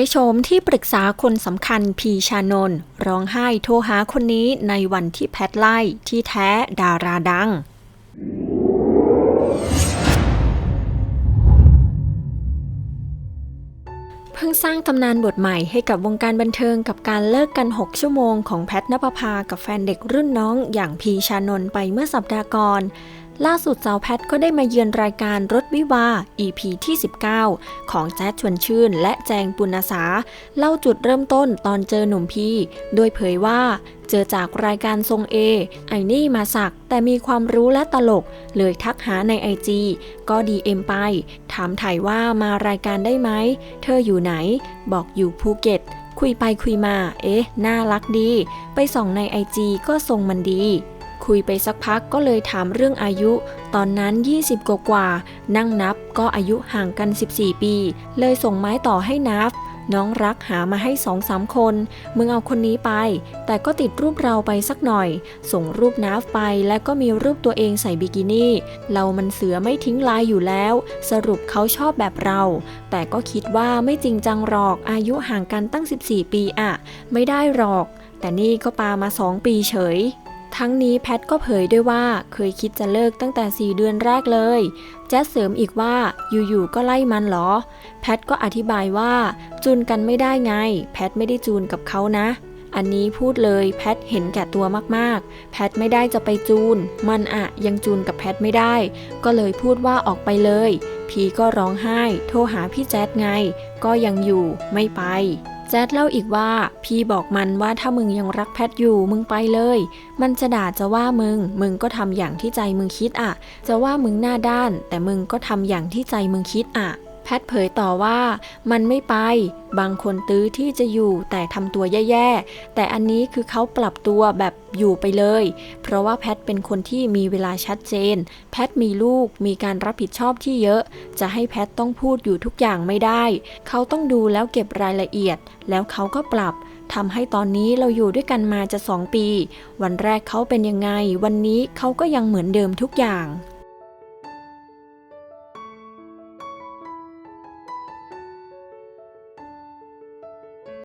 ยโฉมที่ปรึกษาคนสำคัญพีชานนท์ร้องไห้โทรหาคนนี้ในวันที่แพทไล่ที่แท้ดาราดัง เพิ่งสร้างตำนานบทใหม่ให้กับวงการบันเทิงกับการเลิกกัน 6 ชั่วโมงของแพทนภพากับแฟนเด็กรุ่นน้องอย่างพีชานนท์ไปเมื่อสัปดาห์ก่อนล่าสุดสาวแพทก็ได้มาเยือนรายการรถวิวา EP ที่ 19 ของแจ๊ดชวนชื่น และแจงปุณสา เล่าจุดเริ่มต้นตอนเจอหนุ่มพีโดยเผยว่าเจอจากรายการทรงเอไอนี่มาสัก แต่มีความรู้และตลก เลยทักหาในไอจีก็ดีเอ็มไป ถามถ่ายว่ามารายการได้ไหม เธออยู่ไหน บอกอยู่ภูเก็ต คุยไปคุยมา เอ๊ะ น่ารักดี ไปส่องในไอจีก็ทรงมันดี คุยไปสักพักก็เลยถามเรื่องอายุ ตอนนั้น 20 กว่ากว่า นั่งนับก็อายุห่างกัน 14 ปี เลยส่งไม้ต่อให้นับ น้องรักหามาให้สองสามคน มึงเอาคนนี้ไป แต่ก็ติดรูปเราไปสักหน่อย ส่งรูปนาฟไปและก็มีรูปตัวเองใส่บิกินี่ เรามันเสือไม่ทิ้งลายอยู่แล้ว สรุปเขาชอบแบบเรา แต่ก็คิดว่าไม่จริงจังหรอก อายุห่างกันตั้ง 14 ปีอะ ไม่ได้หรอก แต่นี่ก็ปามา2ปีเฉย ทั้งนี้แพทก็เผยด้วยว่าเคยคิดจะเลิกตั้งแต่ 4 เดือนแรกเลย แจ๊ดเสริมอีกว่าอยู่ๆก็ไล่มันเหรอ แพทก็อธิบายว่าจูนกันไม่ได้ไง แพทไม่ได้จูนกับเขานะ อันนี้พูดเลยแพทเห็นแก่ตัวมากๆ แพทไม่ได้จะไปจูน มันอะยังจูนกับแพทไม่ได้ ก็เลยพูดว่าออกไปเลย พีก็ร้องไห้ โทรหาพี่แจ๊ดไง ก็ยังอยู่ไม่ไป แจ๊ดเล่าอีกว่า พี่บอกมันว่าถ้ามึงยังรักแพทอยู่มึงไปเลย มันจะด่าจะว่ามึง มึงก็ทำอย่างที่ใจมึงคิดอะ จะว่ามึงหน้าด้าน แต่มึงก็ทำอย่างที่ใจมึงคิดอะ แพทเผยต่อว่ามันไม่ไป บางคนตื้อที่จะอยู่แต่ทำตัวแย่ๆ แต่อันนี้คือเขาปรับตัวแบบอยู่ไปเลย เพราะว่าแพทเป็นคนที่มีเวลาชัดเจน แพทมีลูกมีการรับผิดชอบที่เยอะ จะให้แพทต้องพูดอยู่ทุกอย่างไม่ได้ เขาต้องดูแล้วเก็บรายละเอียด แล้วเขาก็ปรับทำให้ตอนนี้เราอยู่ด้วยกันมาจะสองปี วันแรกเขาเป็นยังไง วันนี้เขาก็ยังเหมือนเดิมทุกอย่าง